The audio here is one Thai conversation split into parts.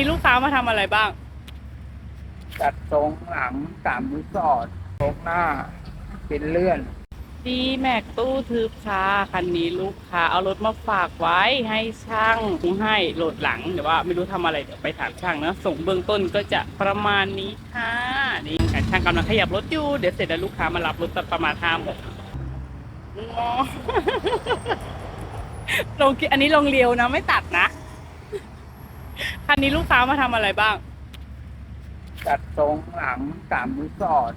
นี้ลูกค้ามาทำอะไรบ้าง จัดทรงหลังสามรีสอร์ททรงหน้า เป็นเลื่อน ดีแม็กตู้ทึบค่ะคันนี้ลูกค้าเอารถมาฝากไว้ให้ช่างให้โหลดหลังแต่ว่าไม่รู้ทำอะไรเดี๋ยวไปถามช่างนะส่งเบื้องต้นก็จะประมาณนี้ค่ะนี่ค่ะช่างกำลังขยับรถอยู่เดี๋ยวเสร็จแล้วลูกค้ามารับรถประมาณห้าโมงงอ ลงอันนี้ลงเรียวนะไม่ตัดนะ คันนี้ลูกค้ามาทำอะไรบ้าง จัดทรงหลังสามรีสอร์ท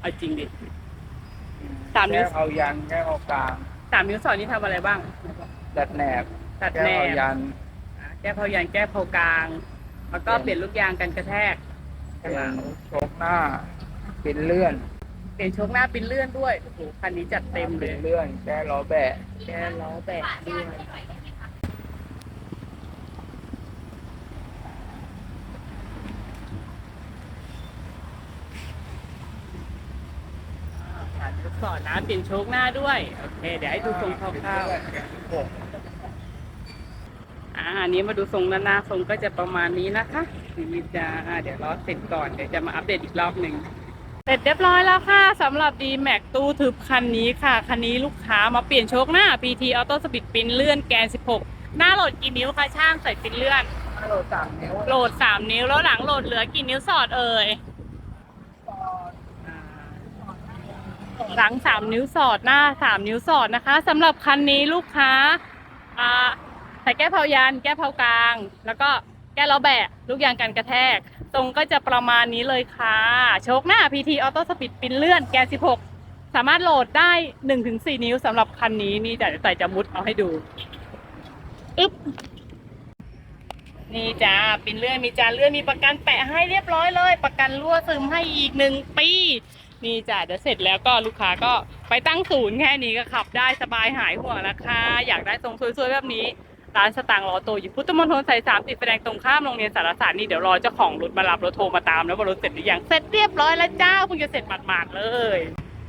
เอาจริงดิ สามนิ้ว แก้เอายันแก้เอากลางสามนิ้วสอนนี่ทำอะไรบ้างจัดแหนบตัดแก้แนเอาบยันอะแก้เพายันแก้เพากลาง แล้วก็เปลี่ยนลูกยางกันกระแทกเป็นทรงหน้า เป็นเลื่อนเปลี่ยนโชคหน้าเป็นเลื่อนด้วย โอ้โห คันนี้จัดเต็มเลเป็ย นเลื่อน แก้ล้อแบะ แก้ล้อแบกด้วย ลูกศรนะเปลี่ยนโชคหน้าด้วย โอเค เดี๋ยวให้ดูทรงคร่าวๆอ่าอันนี้มาดูทรงด้านหน้าทรงก็จะประมาณนี้นะคะนี่จะอ่าเดี๋ยวรอเสร็จก่อนเดี๋ยวจะมาอัปเดตอีกรอบหนึ่งเสร็จเรียบร้อยแล้วค่ะสำหรับ d m a x ตู้ทึบคันนี้ค่ะ คันนี้ลูกค้ามาเปลี่ยนโชคหน้า PT Auto Speed ปินเลื่อนแกน 16 หน้าโหลดกี่นิ้วคะช่างใส่ปินเลื่อนโหลดสามนิ้วโหลด3นิ้วแล้วหลังโหลดเหลือกี่นิ้วสอดเอ่ย หลัง3นิ้วสอดหน้า3นิ้วสอดนะคะสำหรับคันนี้ลูกค้าใส่แก้เผายันแก้เผากลาง แล้วก็แก้ล้อแบะลูกยางกันกระแทก ตรงก็จะประมาณนี้เลยค่ะ โชคหน้า PT Auto Speed ปินเลื่อนแกน16 สามารถโหลดได้ 1-4 นิ้วสำหรับคันนี้นี่แต่ใส่จะมุดเอาให้ดูอึ๊บนี่จ้าปินเลื่อนมีจานเลื่อนมีประกันแปะให้เรียบร้อยเลย ประกันรั่วซึมให้อีกหนึ่งปี นี่จ้าเดี๋ยวเสร็จแล้วก็ลูกค้าก็ไปตั้งศูนย์แค่นี้ก็ขับได้สบายหายห่วงราคาอยากได้ทรงสวยๆแบบนี้ ร้านสตางค์รอโตอยู่พุทธมณฑลสายสามติดไฟแดงตรงข้ามโรงเรียนสารศาสตร์นี่เดี๋ยวรอเจ้าของรถมารับรถโทรมาตามแล้วว่ารถเสร็จหรือยังเสร็จเรียบร้อยแล้วเจ้าเพิ่งจะเสร็จหมาดๆเลย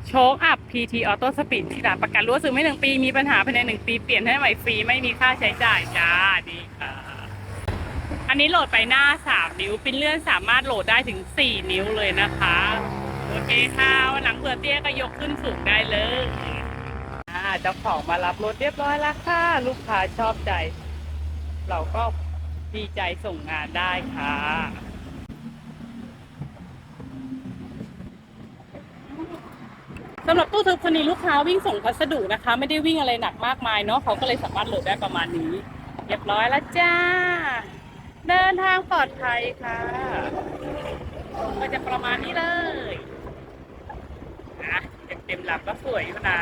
โชคอัพ PT Auto Speed ที่ร้านประกันรั่วซึมไม่หนึ่งปี มีปัญหาภายในหนึ่งปี เปลี่ยนให้ใหม่ฟรี ไม่มีค่าใช้จ่ายจ้าดีค่ะ อันนี้โหลดไปหน้า 3 นิ้ว ปิ้นเลื่อนสามารถโหลดได้ถึง 4 นิ้วเลยนะคะ เคค่ะวันหลังเผื่อเตี้ยก็ยกขึ้นสูงได้เลยอ่าเจ้าของมารับรถเรียบร้อยแล้วค่ะ ลูกค้าชอบใจ เราก็ดีใจส่งงานได้ค่ะสำหรับตู้ทึบคนนี้ลูกค้าวิ่งส่งพัสดุนะคะ ไม่ได้วิ่งอะไรหนักมากมายเนาะเขาก็เลยสามารถโหลดได้ประมาณนี้ เรียบร้อยแล้วจ้า เดินทางปลอดภัยค่ะ ก็จะประมาณนี้เลย ต็มหลับก็สวยอยู่นะ